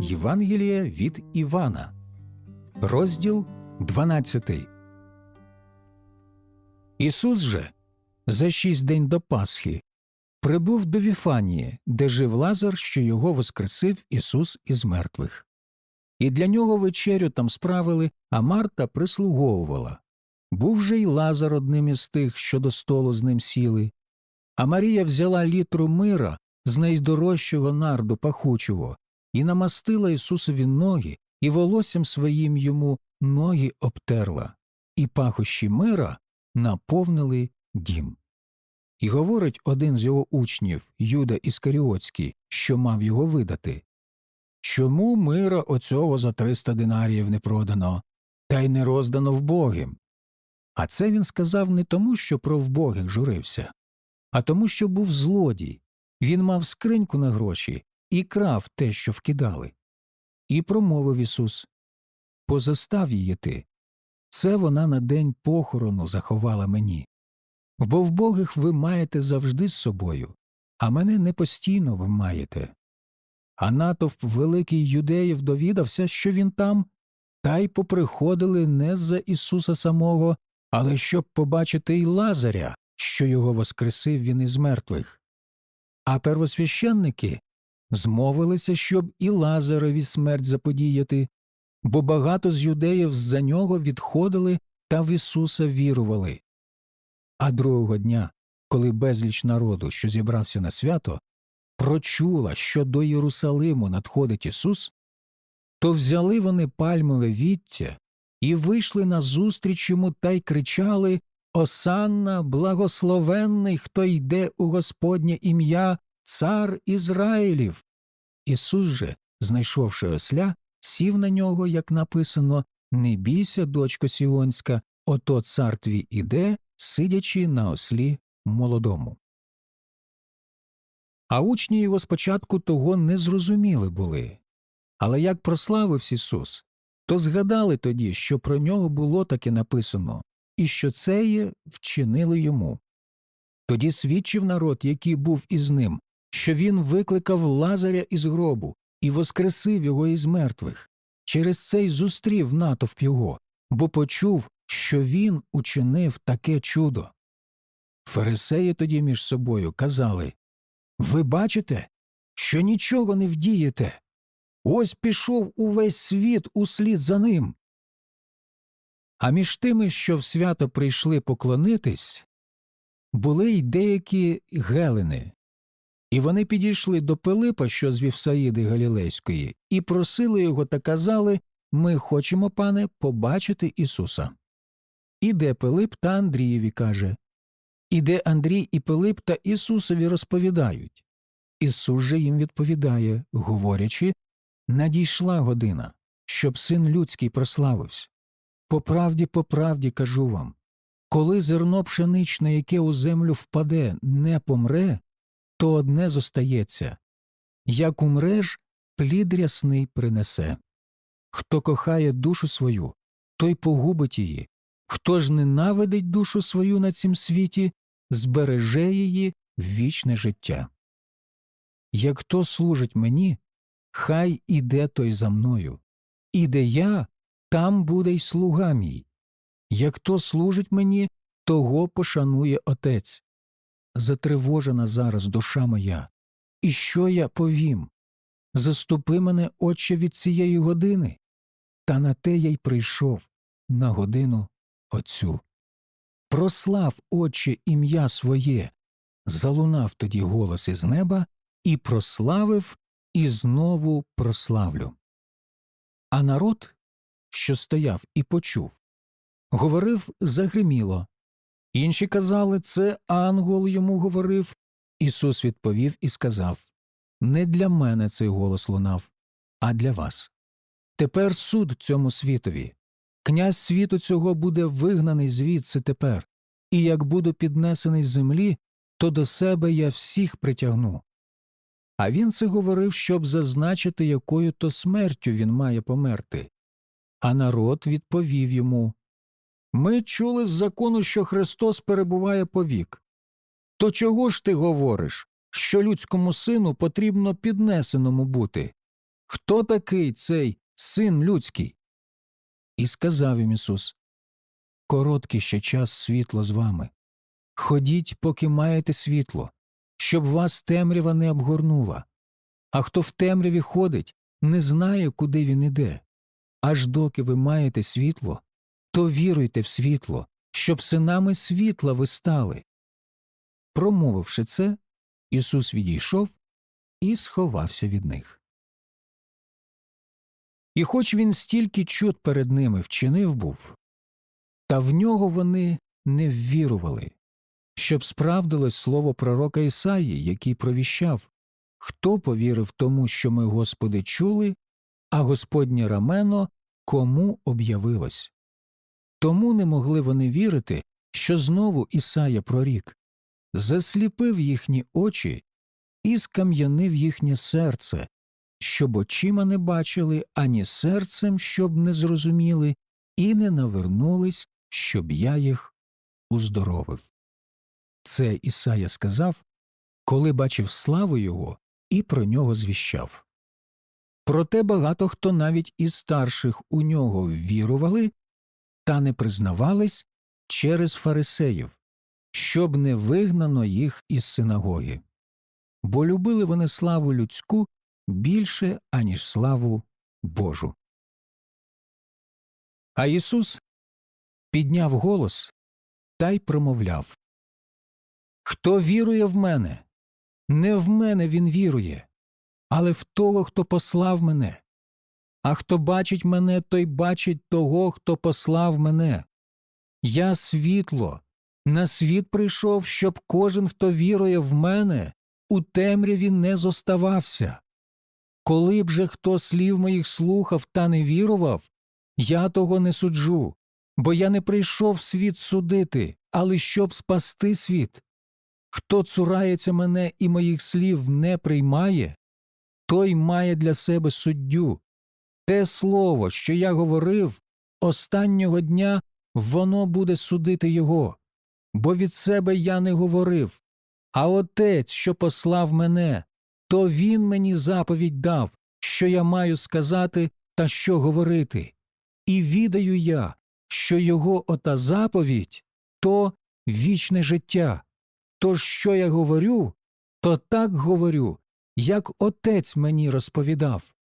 Євангелія від Івана, розділ 12. Ісус же за шість день до Пасхи прибув до Віфанії, де жив Лазар, що його воскресив Ісус із мертвих. І для нього вечерю там справили, а Марта прислуговувала. Був же й Лазар одним із тих, що до столу з ним сіли. А Марія взяла літру мира з найдорожчого нарду пахучого і намастила Ісусові ноги, і волоссям своїм йому ноги обтерла, і пахощі мира наповнили дім. І говорить один з його учнів, Юда Іскаріотський, що мав його видати. Чому мира оцього за триста динаріїв не продано, та й не роздано вбогим? А це він сказав не тому, що про вбогих журився, а тому, що був злодій. Він мав скриньку на гроші і крав те, що вкидали. І промовив Ісус Позастав її ти. Це вона на день похорону заховала мені. Бо вбогих ви маєте завжди з собою, а мене не постійно ви маєте. А натовп великий юдеїв довідався, що він там, та й поприходили не за Ісуса самого, але щоб побачити й Лазаря, що його воскресив він із мертвих. А первосвященники змовилися, щоб і Лазарові смерть заподіяти, бо багато з юдеїв за нього відходили та в Ісуса вірували. А другого дня, коли безліч народу, що зібрався на свято, прочула, що до Єрусалиму надходить Ісус, то взяли вони пальмове віття і вийшли назустріч йому та й кричали Осанна, благословенний, хто йде у Господнє ім'я, цар Ізраїлів. Ісус же, знайшовши осля, сів на нього, як написано Не бійся, дочко Сіонська, ото цар твій іде, сидячи на ослі молодому. А учні його спочатку того не зрозуміли були. Але як прославився Ісус, то згадали тоді, що про нього було таке написано, і що це є вчинили йому. Тоді свідчив народ, який був із ним, що він викликав Лазаря із гробу і воскресив його із мертвих. Через це й зустрів натовп його, бо почув, що він учинив таке чудо. Фарисеї тоді між собою казали Ви бачите, що нічого не вдієте. Ось пішов увесь світ услід за ним. А між тими, що в свято прийшли поклонитись, були й деякі гелени, і вони підійшли до Пилипа, що з Вівсаїди Галілейської, і просили його та казали Ми хочемо, пане, побачити Ісуса. Іде Пилип та Андрієві каже Іде Андрій і Пилип та Ісусові розповідають. Ісус же їм відповідає, говорячи Надійшла година, щоб син людський прославився. По правді, по правді кажу вам коли зерно пшеничне, яке у землю впаде, не помре, то одне зостається як умреш, плід рясний принесе. Хто кохає душу свою, той погубить її, хто ж ненавидить душу свою на цім світі, збереже її в вічне життя. Як хто служить мені, хай іде той за мною, іде я, там буде й слуга мій. Як хто служить мені, того пошанує отець. Затривожена зараз душа моя. І що я повім? Заступи мене, Отче, від цієї години. Та на те я й прийшов на годину Отцю. Прослав, Отче, ім'я своє. Залунав тоді голос із неба і прославив, і знову прославлю. А народ, що стояв і почув, говорив загриміло. Інші казали, це ангел йому говорив. Ісус відповів і сказав Не для мене цей голос лунав, а для вас. Тепер суд цьому світові. Князь світу цього буде вигнаний звідси тепер, і як буду піднесений з землі, то до себе я всіх притягну. А він це говорив, щоб зазначити, якою то смертю він має померти. А народ відповів йому Ми чули з закону, що Христос перебуває повік. То чого ж ти говориш, що людському сину потрібно піднесеному бути? хто такий цей син людський? І сказав їм Ісус Короткий ще час світло з вами. Ходіть, поки маєте світло, щоб вас темрява не обгорнула. А хто в темряві ходить, не знає, куди він іде. Аж доки ви маєте світло, то віруйте в світло, щоб синами світла ви стали. Промовивши це, Ісус відійшов і сховався від них. І хоч він стільки чуд перед ними вчинив був, та в нього вони не ввірували, щоб справдилось слово пророка Ісаї, який провіщав Хто повірив тому, що ми, Господи, чули, а Господнє рамено кому об'явилось? Тому не могли вони вірити, що знову Ісая прорік засліпив їхні очі і скам'янив їхнє серце, щоб очима не бачили, ані серцем, щоб не зрозуміли, і не навернулись, щоб я їх уздоровив. Це Ісая сказав, коли бачив славу його і про нього звіщав. Проте багато хто навіть із старших у нього вірували та не признавались через фарисеїв, щоб не вигнано їх із синагоги. Бо любили вони славу людську більше, аніж славу Божу. А Ісус підняв голос та й промовляв Хто вірує в мене, не в мене він вірує, але в того, хто послав мене. А хто бачить мене, той бачить того, хто послав мене. Я світло, на світ прийшов, щоб кожен, хто вірує в мене, у темряві не зоставався. Коли б же хто слів моїх слухав та не вірував, я того не суджу, бо я не прийшов світ судити, але щоб спасти світ. Хто цурається мене і моїх слів не приймає, той має для себе суддю. Те слово, що я говорив, останнього дня воно буде судити його, бо від себе я не говорив, а отець, що послав мене, то він мені заповідь дав, що я маю сказати та що говорити. І відаю я, що його ота заповідь то вічне життя. Тож що я говорю, то так говорю, як отець мені розповідав.